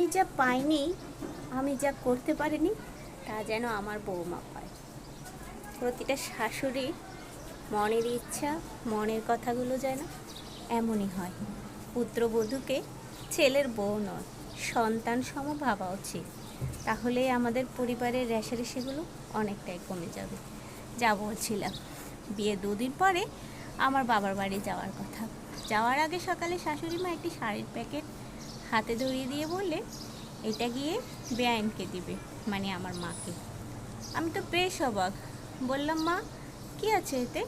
আমি যা পাইনি, আমি যা করতে পারিনি, তা যেন আমার বৌমা পায়। প্রতিটা শাশুড়ি মনের ইচ্ছা, মনের কথাগুলো যেন এমনই হয়। পুত্রবধূকে ছেলের বউ নয়, সন্তান সম ভাবা উচিত তাহলে আমাদের পরিবারের রেশারেশিগুলো অনেকটাই কমে যাবে। যা বলছিলাম, বিয়ে দুদিন পরে আমার বাবার বাড়ি যাওয়ার কথা। যাওয়ার আগে সকালে শাশুড়ি মা একটি শাড়ির প্যাকেট হাতে ধরিয়ে দিয়ে বললে, এটা গিয়ে বেআইনকে দিবে মানে আমার মাকে। আমি তো বেশ অবাক। বললাম, মা, কি আছে এতে?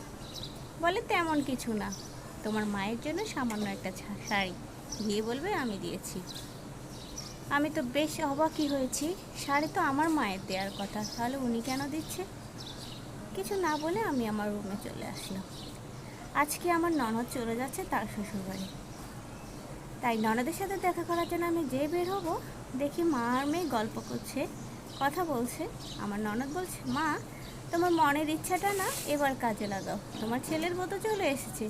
বলে তেমন কিছু না। তোমার মায়ের জন্য সামান্য একটা শাড়ি। গিয়ে বলবে, আমি দিয়েছি। আমি তো বেশ অবাকই হয়েছি। শাড়ি তো আমার মায়ের দেওয়ার কথা, তাহলে উনি কেন দিচ্ছে? কিছু না বলে আমি আমার রুমে চলে আসলাম। আজকে আমার ননদ চলে যাচ্ছে তার শ্বশুরবাড়ি। তাই ননদের সাথে দেখা করার জন্য আমি যে বের হব, দেখি মা আর মেয়ে গল্প করছে, কথা বলছে। আমার ননদ বলছে, মা, তোমার মনের ইচ্ছাটা না এবার কাজে লাগাও। তোমার ছেলের মতো চলে এসেছে।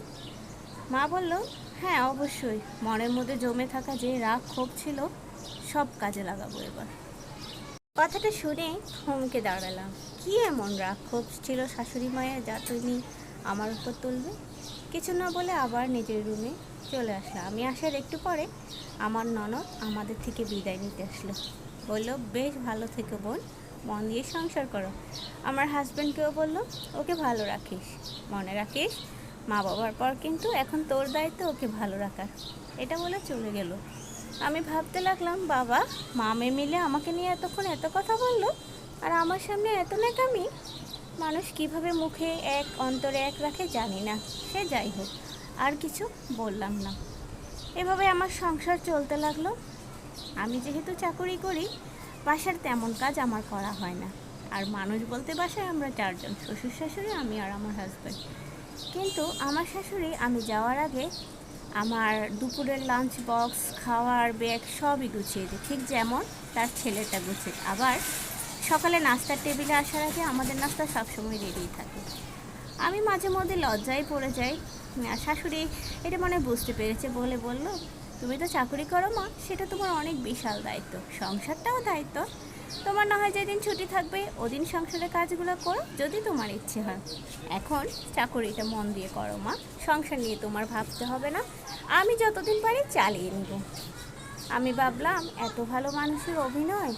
মা বলল হ্যাঁ অবশ্যই। মনের মধ্যে জমে থাকা যে রাগ, ক্ষোভ ছিল, সব কাজে লাগাবো এবার। কথাটা শুনে থমকে দাঁড়ালাম। কি এমন রাগ, ক্ষোভ ছিল শাশুড়ি মায়ের যা তুমি আমার উপর তুলবে? কিছু না বলে আবার নিজের রুমে চলে আসলাম আমি আসার একটু পরে আমার ননদ আমাদের থেকে বিদায় নিতে আসলো। বলল, বেশ ভালো থেকে বোন, মন দিয়ে সংসার করো। আমার হাজব্যান্ডকেও বলল, ওকে ভালো রাখিস। মনে রাখিস? মা বাবার পর কিন্তু এখন তোর দায়িত্ব ওকে ভালো রাখার। এটা বলে চলে গেল। আমি ভাবতে লাগলাম, বাবা মামে মিলে আমাকে নিয়ে এতক্ষণ এত কথা বলল, আর আমার সামনে এত নাকামি মানুষ কীভাবে মুখে এক, অন্তরে এক রাখে জানি না। সে যাই হোক, আর কিছু বললাম না। এভাবে আমার সংসার চলতে লাগল। আমি যেহেতু চাকরি করি, বাসার তেমন কাজ আমার করা হয় না। আর মানুষ বলতে বাসায় আমরা চারজন, শ্বশুর শাশুড়ি, আমি আর আমার হাজব্যান্ড কিন্তু আমার শাশুড়ি, আমি যাওয়ার আগে আমার দুপুরের লাঞ্চ বক্স খাওয়ার ব্যাগ সবই গুছিয়ে দিই। ঠিক যেমন তার ছেলেটা গুছিয়ে, আবার সকালে নাস্তার টেবিলে আসার আগে আমাদের নাস্তা সবসময় রেডি থাকে। আমি মাঝে মধ্যে লজ্জায় পড়ে যাই। শাশুড়ি এটা মনে বুঝতে পেরেছে বলে বলল, তুমি তো চাকরি করো মা, সেটা তোমার অনেক বিশাল দায়িত্ব। সংসারটাও দায়িত্ব। তোমার না হয় যেদিন ছুটি থাকবে, ওদিন সংসারের কাজগুলো করো, যদি তোমার ইচ্ছে হয়। এখন চাকরিটা মন দিয়ে করো মা। সংসার নিয়ে তোমার ভাবতে হবে না। আমি যতদিন পারি চালিয়ে নিব। আমি ভাবলাম, এত ভালো মানুষের অভিনয়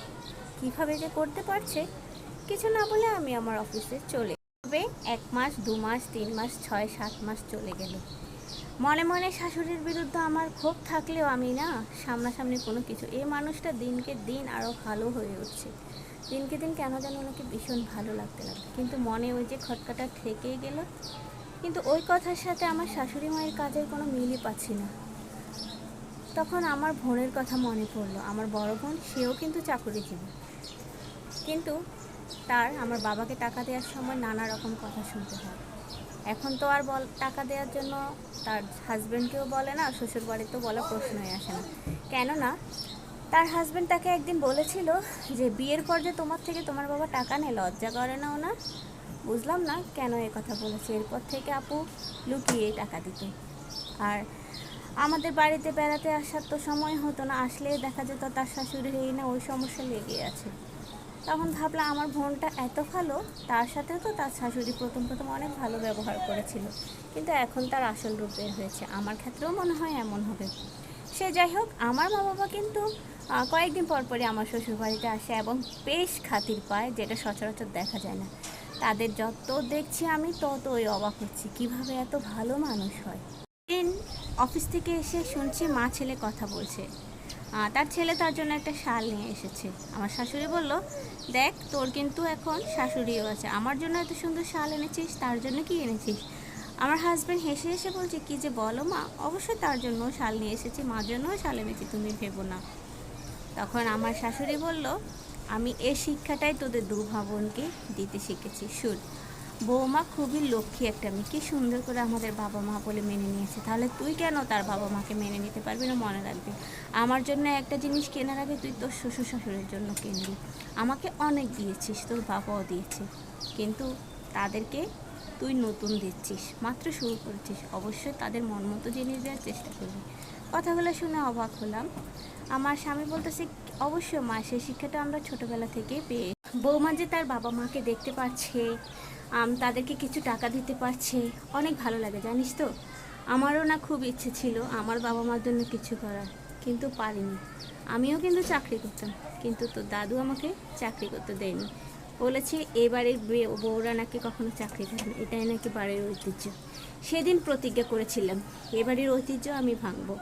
কীভাবে যে করতে পারছে, কিছু না বলে আমি আমার অফিসে চলে তবে এক মাস, দু মাস, তিন মাস, ছয়, সাত মাস চলে গেল। মনে মনে শাশুড়ির বিরুদ্ধে আমার ক্ষোভ থাকলেও আমি না, সামনাসামনি কোনো কিছু এই মানুষটা দিনকে দিন আরও ভালো হয়ে উঠছে। দিনকে দিন কেন যেন ওনাকে ভীষণ ভালো লাগতে লাগল। কিন্তু মনে ওই যে খটকাটা থেকেই গেল। কিন্তু ওই কথার সাথে আমার শাশুড়ি মায়ের কাজের কোনো মিলই পাচ্ছি না। তখন আমার বোনের কথা মনে পড়ল। আমার বড় বোন, সেও কিন্তু চাকরিজীবী। কিন্তু তার, আমার বাবাকে টাকা দেওয়ার সময় নানা রকম কথা শুনতে হয়। এখন তো আর বল, টাকা দেওয়ার জন্য তার হাজব্যান্ডকেও বলে না শ্বশুর বাড়িতেও বলা প্রশ্নই আসে না। কেননা, তার হাজব্যান্ড তাকে একদিন বলেছিল যে, বিয়ের পর যে তোমার থেকে তোমার বাবা টাকা নেয়, লজ্জা করে না ওনার? বুঝলাম না কেন এ কথা বলেছে। এরপর থেকে আপু লুকিয়ে টাকা দিত। আর আমাদের বাড়িতে বেড়াতে আসার তো সময় হতো না আসলে দেখা যেত তার শাশুড়ি এই না ওই সমস্যা লেগে আছে। তখন ভাবলাম আমার বোনটা এত ভালো, তার সাথেও তো তার শাশুড়ি প্রথম প্রথম অনেক ভালো ব্যবহার করেছিল, কিন্তু এখন তার আসল রূপ বের হয়েছে, আমার ক্ষেত্রেও মনে হয় এমন হবে। সে যাই হোক, আমার মা বাবা কিন্তু কয়েকদিন পর পরই আমার শ্বশুর বাড়িতে আসে এবং বেশ খাতির পায়, যেটা সচরাচর দেখা যায় না। তাদের যত দেখছি আমি ততই অবাক হচ্ছি, কীভাবে এত ভালো মানুষ হয়। অফিস থেকে এসে শুনছি মা ছেলে কথা বলছে। তার ছেলে তার জন্য একটা শাল নিয়ে এসেছে। আমার শাশুড়ি বলল, দেখ, তোর কিন্তু এখন শাশুড়িও আছে। আমার জন্য এত সুন্দর শাল এনেছিস, তার জন্য কি এনেছিস? আমার হাজব্যান্ড হেসে হেসে বলছে, কি যে বলো মা, অবশ্যই তার জন্য শাল নিয়ে এসেছি, মার জন্যও শাল এনেছি, তুমি ভেবো না। তখন আমার শাশুড়ি বলল, আমি এ শিক্ষাটাই তোদের দু ভাবনকে দিতে শিখেছি, শুন। বৌমা খুবই লক্ষ্মী একটা মেয়ে। কি সুন্দর করে আমাদের বাবা মা বলে মেনে নিয়েছে। তাহলে তুই কেন তার বাবা মাকে মেনে নিতে পারবি না মনে রাখবি? আমার জন্য একটা জিনিস কেনার আগে তুই তোর শ্বশুর শাশুড়ির জন্য কিনবি আমাকে অনেক দিয়েছিস, তোর বাবাও দিয়েছে। কিন্তু তাদেরকে তুই নতুন দিচ্ছিস, মাত্র শুরু করেছিস। অবশ্যই তাদের মন মতো জিনিস দেওয়ার চেষ্টা করবি। কথাগুলো শুনে অবাক হলাম। আমার স্বামী বলতেছে, অবশ্যই মা, সেই শিক্ষাটা আমরা ছোটবেলা থেকেই পেয়ে বৌমা যে তার বাবা মাকে দেখতে পাচ্ছে তাদেরকে কিছু টাকা দিতে পারছে। অনেক ভালো লাগে, জানিস তো? আমারও না খুব ইচ্ছে ছিল আমার বাবা মার জন্য কিছু করার, কিন্তু পারিনি। আমিও কিন্তু চাকরি করতাম, কিন্তু তো দাদু আমাকে চাকরি করতে দেয়নি। বলেছে এবারের বউরা নাকি কখনো চাকরি করে না, এটাই নাকি বাড়ির ঐতিহ্য। সেদিন প্রতিজ্ঞা করেছিলাম এবারের ঐতিহ্য আমি ভাঙবো।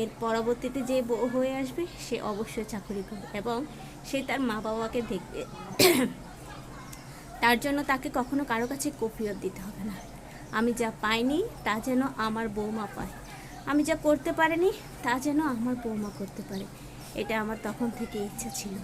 এর পরবর্তীতে যে বউ হয়ে আসবে, সে অবশ্যই চাকরি করবে এবং সে তার মা বাবাকে দেখবে। তার জন্য তাকে কখনো কারও কাছে কফিয়ত দিতে হবে না। আমি যা পাইনি, তা যেন আমার বৌমা পায়। আমি যা করতে পারিনি, তা যেন আমার বৌমা করতে পারে। এটা আমার তখন থেকে ইচ্ছা ছিল।